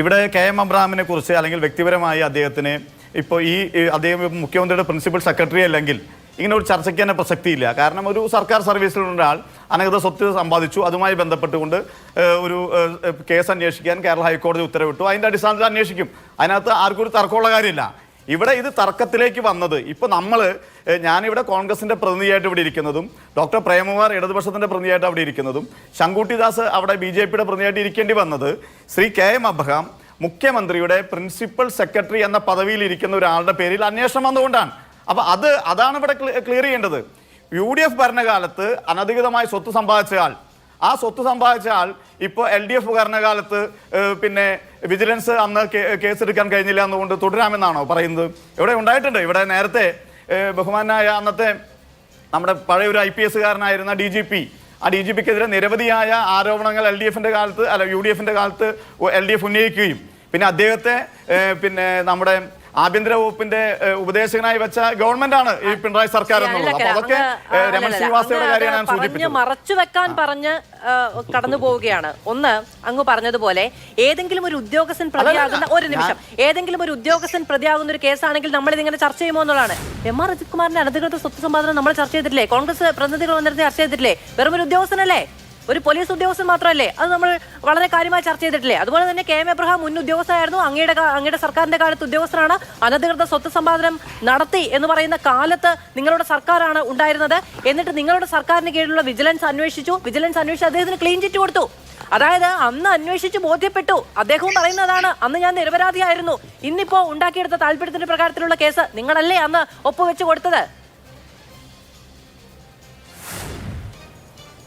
ഇവിടെ K M അബ്രഹാമിനെ കുറിച്ച് അല്ലെങ്കിൽ വ്യക്തിപരമായി അദ്ദേഹത്തിന് ഇപ്പോൾ ഈ അദ്ദേഹം മുഖ്യമന്ത്രിയുടെ പ്രിൻസിപ്പൽ സെക്രട്ടറി അല്ലെങ്കിൽ ഇങ്ങനെ ഒരു ചർച്ചയ്ക്ക് തന്നെ പ്രസക്തിയില്ല. കാരണം ഒരു സർക്കാർ സർവീസിലുള്ള ഒരാൾ അനധികൃത സ്വത്ത് സമ്പാദിച്ചു. അതുമായി ബന്ധപ്പെട്ടുകൊണ്ട് ഒരു കേസ് അന്വേഷിക്കാൻ കേരള ഹൈക്കോടതി ഉത്തരവിട്ടു. അതിന്റെ അടിസ്ഥാനത്തിൽ അന്വേഷിക്കും. അതിനകത്ത് ആർക്കും ഒരു തർക്കമുള്ള കാര്യമില്ല. ഇവിടെ ഇത് തർക്കത്തിലേക്ക് വന്നത്. ഇപ്പൊ നമ്മൾ ഞാനിവിടെ കോൺഗ്രസിന്റെ പ്രതിനിധിയായിട്ട് ഇവിടെ ഇരിക്കുന്നതും ഡോക്ടർ പ്രേമകുമാർ ഇടതുപക്ഷത്തിന്റെ പ്രതിനിധിയായിട്ട് അവിടെ ഇരിക്കുന്നതും ശങ്കുട്ടിദാസ് അവിടെ ബി ജെ പിയുടെ പ്രതിനിധിയായിട്ട് ഇരിക്കേണ്ടി വന്നത് ശ്രീ കെ എം അബ്രഹാം മുഖ്യമന്ത്രിയുടെ പ്രിൻസിപ്പൽ സെക്രട്ടറി എന്ന പദവിയിൽ ഇരിക്കുന്ന ഒരാളുടെ പേരിൽ അന്വേഷണം വന്നുകൊണ്ടാണ്. അപ്പോൾ അത് അതാണ് ഇവിടെ ക്ലിയർ ചെയ്യേണ്ടത്. യു ഡി എഫ് ഭരണകാലത്ത് അനധികൃതമായി സ്വത്ത് സമ്പാദിച്ച ആൾ ആ സ്വത്ത് സമ്പാദിച്ച ആൾ ഇപ്പോൾ എൽ ഡി എഫ് ഭരണകാലത്ത് പിന്നെ വിജിലൻസ് അന്ന് കേസ് കേസെടുക്കാൻ കഴിഞ്ഞില്ല എന്നുകൊണ്ട് തുടരാമെന്നാണോ പറയുന്നത്? ഇവിടെ ഉണ്ടായിട്ടുണ്ട്. ഇവിടെ നേരത്തെ ബഹുമാനായ അന്നത്തെ നമ്മുടെ പഴയ ഒരു ഐ പി എസ്സുകാരനായിരുന്ന ഡി ജി പി. ആ ഡി ജി പിക്കെതിരെ നിരവധിയായ ആരോപണങ്ങൾ എൽ ഡി എഫിന്റെ കാലത്ത് അല്ല യു ഡി എഫിന്റെ കാലത്ത് എൽ ഡി എഫ് ഉന്നയിക്കുകയും പിന്നെ അദ്ദേഹത്തെ പിന്നെ നമ്മുടെ ആഭ്യന്തര വകുപ്പിന്റെ ഉപദേശകനായി വെച്ച ഗവൺമെന്റാണ് ഈ പിണറായി സർക്കാർ എന്നുള്ളത്. അപ്പൊ അതൊക്കെ രമൺ കാര്യമാണ് ഞാൻ സൂചിപ്പിച്ചത്. മറച്ചു വെക്കാൻ പറഞ്ഞ് കടന്നു പോവുകയാണ്. ഒന്ന് അങ്ങ് പറഞ്ഞതുപോലെ ഏതെങ്കിലും ഒരു ഉദ്യോഗസ്ഥൻ പ്രതിയാകുന്ന ഒരു നിമിഷം. ഏതെങ്കിലും ഒരു ഉദ്യോഗസ്ഥൻ പ്രതിയാകുന്ന ഒരു കേസാണെങ്കിൽ നമ്മൾ ഇതിങ്ങനെ ചർച്ച ചെയ്യുമോ എന്നുള്ളതാണ്. എം ആർ അജിത് കുമാറിന്റെ അനധികൃത സ്വത്ത് സമ്പാദനം നമ്മൾ ചർച്ച ചെയ്തിട്ടില്ലേ? കോൺഗ്രസ് പ്രതിനിധികൾ വന്നിരുന്ന് ചർച്ച ചെയ്തിട്ടില്ലേ? വെറും ഒരു ഉദ്യോഗസ്ഥനല്ലേ? ഒരു പോലീസ് ഉദ്യോഗസ്ഥൻ മാത്രമല്ലേ? അത് നമ്മൾ വളരെ കാര്യമായി ചർച്ച ചെയ്തിട്ടില്ലേ? അതുപോലെ തന്നെ കെ എം എബ്രഹാം മുൻ ഉദ്യോഗസ്ഥനായിരുന്നു. അങ്ങയുടെ അങ്ങയുടെ സർക്കാരിന്റെ കാലത്ത് ഉദ്യോഗസ്ഥനാണ്. അനധികൃത സ്വത്ത് സമ്പാദനം നടത്തി എന്ന് പറയുന്ന കാലത്ത് നിങ്ങളുടെ സർക്കാരാണ് ഉണ്ടായിരുന്നത്. എന്നിട്ട് നിങ്ങളുടെ സർക്കാരിന് കീഴിലുള്ള വിജിലൻസ് അന്വേഷിച്ചു. വിജിലൻസ് അന്വേഷിച്ച് അദ്ദേഹത്തിന് ക്ലീൻ ചിറ്റ് കൊടുത്തു. അതായത് അന്ന് അന്വേഷിച്ച് ബോധ്യപ്പെട്ടു. അദ്ദേഹവും പറയുന്നതാണ് അന്ന് ഞാൻ നിരപരാധിയായിരുന്നു. ഇന്നിപ്പോ ഉണ്ടാക്കിയെടുത്ത താല്പര്യത്തിന്റെ പ്രകാരത്തിലുള്ള കേസ് നിങ്ങളല്ലേ അന്ന് ഒപ്പുവെച്ച് കൊടുത്തത്?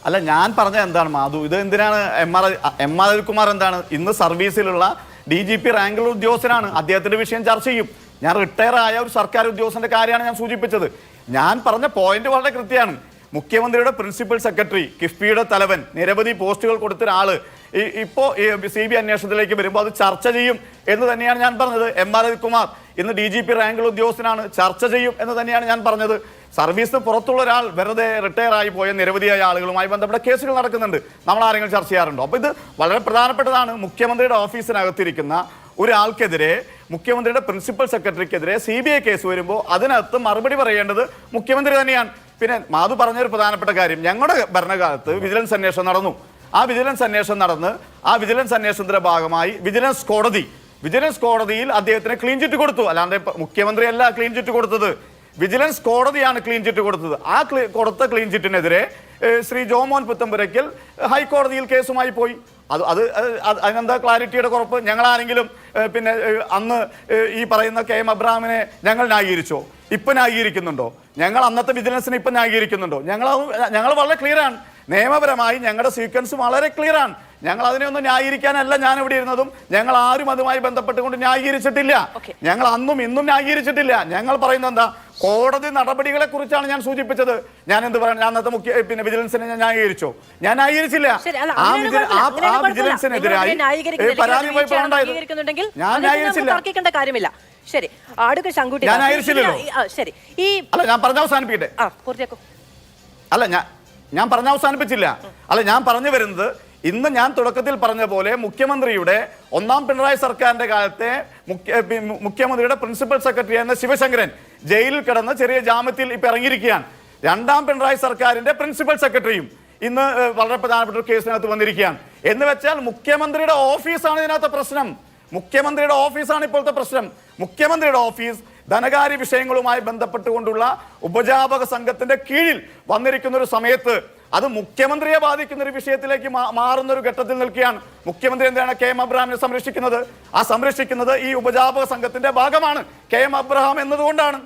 അല്ല ഞാൻ പറഞ്ഞ എന്താണ് മാധു? ഇത് എന്തിനാണ് M R M R Anilkumar എന്താണ് ഇന്ന് സർവീസിലുള്ള ഡി ജി പി റാങ്കിലുള്ള ഉദ്യോഗസ്ഥനാണ്. അദ്ദേഹത്തിന്റെ വിഷയം ചർച്ച ചെയ്യും. ഞാൻ റിട്ടയർ ആയ ഒരു സർക്കാർ ഉദ്യോഗസ്ഥന്റെ കാര്യമാണ് ഞാൻ സൂചിപ്പിച്ചത്. ഞാൻ പറഞ്ഞ പോയിന്റ് വളരെ കൃത്യമാണ്. മുഖ്യമന്ത്രിയുടെ പ്രിൻസിപ്പൽ സെക്രട്ടറി കിഫ്ബിയുടെ തലവൻ നിരവധി പോസ്റ്റുകൾ കൊടുത്ത ഒരാൾ ഈ- ഇപ്പോ സി ബി അന്വേഷണത്തിലേക്ക് വരുമ്പോൾ അത് ചർച്ച ചെയ്യും എന്ന് തന്നെയാണ് ഞാൻ പറഞ്ഞത്. എം ആർ രവികുമാർ ഇന്ന് ഡി ജി പി റാങ്കിലുള്ള ഉദ്യോഗസ്ഥനാണ്. ചർച്ച ചെയ്യും എന്ന് തന്നെയാണ് ഞാൻ പറഞ്ഞത്. സർവീസ് പുറത്തുള്ള ഒരാൾ വെറുതെ റിട്ടയർ ആയി പോയ നിരവധിയായ ആളുകളുമായി ബന്ധപ്പെട്ട കേസുകൾ നടക്കുന്നുണ്ട്. നമ്മൾ ആരെങ്കിലും ചർച്ച ചെയ്യാറുണ്ടോ? അപ്പോൾ ഇത് വളരെ പ്രധാനപ്പെട്ടതാണ്. മുഖ്യമന്ത്രിയുടെ ഓഫീസിനകത്തിരിക്കുന്ന ഒരാൾക്കെതിരെ മുഖ്യമന്ത്രിയുടെ പ്രിൻസിപ്പൽ സെക്രട്ടറിക്കെതിരെ സി ബി ഐ കേസ് വരുമ്പോൾ അതിനകത്ത് മറുപടി പറയേണ്ടത് മുഖ്യമന്ത്രി തന്നെയാണ്. പിന്നെ മാധു പറഞ്ഞൊരു പ്രധാനപ്പെട്ട കാര്യം. ഞങ്ങളുടെ ഭരണകാലത്ത് വിജിലൻസ് അന്വേഷണം നടന്നു. ആ വിജിലൻസ് അന്വേഷണം നടന്ന് ആ വിജിലൻസ് അന്വേഷണത്തിന്റെ ഭാഗമായി വിജിലൻസ് കോടതി വിജിലൻസ് കോടതിയിൽ അദ്ദേഹത്തിന് ക്ലീൻ ചിറ്റ് കൊടുത്തു. അല്ലാണ്ട് മുഖ്യമന്ത്രി മുഖ്യമന്ത്രിയല്ല ക്ലീൻ ചിറ്റ് കൊടുത്തത്. വിജിലൻസ് കോടതിയാണ് ക്ലീൻ ചിറ്റ് കൊടുത്തത്. ആ കൊടുത്ത ക്ലീൻ ചിറ്റിനെതിരെ ശ്രീ ജോമോൻ പുത്തമ്പുരയ്ക്കൽ ഹൈക്കോടതിയിൽ കേസുമായി പോയി. അത് അത് അത് അത് അതിനെന്താ ക്ലാരിറ്റിയുടെ കുറപ്പ് ഞങ്ങളാരെങ്കിലും പിന്നെ അന്ന് ഈ പറയുന്ന കെ എം അബ്രഹാമിനെ ഞങ്ങൾ ന്യായീകരിച്ചോ? ഇപ്പം ന്യായീകരിക്കുന്നുണ്ടോ? ഞങ്ങൾ അന്നത്തെ വിജിലൻസിനെ ഇപ്പം ന്യായീകരിക്കുന്നുണ്ടോ? ഞങ്ങൾ ഞങ്ങൾ വളരെ ക്ലിയറാണ് നിയമപരമായി ഞങ്ങളുടെ സീക്വൻസ് വളരെ ക്ലിയർ ആണ്. ഞങ്ങൾ അതിനെ ഒന്നും ന്യായീകരിക്കാനല്ല ഞാൻ ഇവിടെ ഇരുന്നതും. ഞങ്ങൾ ആരും അതുമായി ബന്ധപ്പെട്ടുകൊണ്ട് ന്യായീകരിച്ചിട്ടില്ല. ഞങ്ങൾ അന്നും ഇന്നും ന്യായീകരിച്ചിട്ടില്ല. ഞങ്ങൾ പറയുന്നത് എന്താ? കോടതി നടപടികളെ കുറിച്ചാണ് ഞാൻ സൂചിപ്പിച്ചത്. ഞാൻ എന്ത് പറയാൻ ഞാൻ അന്നത്തെ മുഖ്യ പിന്നെ വിജിലൻസിനെ ഞാൻ ന്യായീകരിച്ചോ? ഞാൻ ന്യായീകരിച്ചില്ല. ആ വിജിലൻസിനെതിരായി പരാതി ഞാൻ ന്യായീകരിച്ചില്ല. ശരി അടുക്ക ശങ്കുട്ടി ഞാൻ ന്യായീകരിച്ചില്ലല്ലോ. ശരി. ഈ അല്ല ഞാൻ പറഞ്ഞ അവസാനിപ്പിക്കട്ടെ. അല്ല ഞാൻ ഞാൻ പറഞ്ഞ അവസാനിപ്പിച്ചില്ല. അല്ല ഞാൻ പറഞ്ഞു വരുന്നത് ഇന്ന് ഞാൻ തുടക്കത്തിൽ പറഞ്ഞ പോലെ മുഖ്യമന്ത്രിയുടെ ഒന്നാം പിണറായി സർക്കാരിന്റെ കാലത്തെ മുഖ്യമന്ത്രിയുടെ പ്രിൻസിപ്പൽ സെക്രട്ടറി എന്ന ശിവശങ്കരൻ ജയിലിൽ കിടന്ന് ചെറിയ ജാമ്യത്തിൽ ഇപ്പൊ ഇറങ്ങിയിരിക്കുകയാണ്. രണ്ടാം പിണറായി സർക്കാരിന്റെ പ്രിൻസിപ്പൽ സെക്രട്ടറിയും ഇന്ന് വളരെ പ്രധാനപ്പെട്ട ഒരു കേസിനകത്ത് വന്നിരിക്കുകയാണ്. എന്ന് വെച്ചാൽ മുഖ്യമന്ത്രിയുടെ ഓഫീസാണ് ഇതിനകത്തെ പ്രശ്നം. മുഖ്യമന്ത്രിയുടെ ഓഫീസാണ് ഇപ്പോഴത്തെ പ്രശ്നം. മുഖ്യമന്ത്രിയുടെ ഓഫീസ് ധനകാര്യ വിഷയങ്ങളുമായി ബന്ധപ്പെട്ടുകൊണ്ടുള്ള ഉപജാപക സംഘത്തിന്റെ കീഴിൽ വന്നിരിക്കുന്ന ഒരു സമയത്ത് അത് മുഖ്യമന്ത്രിയെ ബാധിക്കുന്ന ഒരു വിഷയത്തിലേക്ക് മാറുന്ന ഒരു ഘട്ടത്തിൽ നിൽക്കുകയാണ്. മുഖ്യമന്ത്രി എന്താണ് കെ എം അബ്രഹാമിനെ സംരക്ഷിക്കുന്നത്? ആ സംരക്ഷിക്കുന്നത് ഈ ഉപജാപക സംഘത്തിന്റെ ഭാഗമാണ്. കെ എം അബ്രഹാം എന്നതുകൊണ്ടാണ്.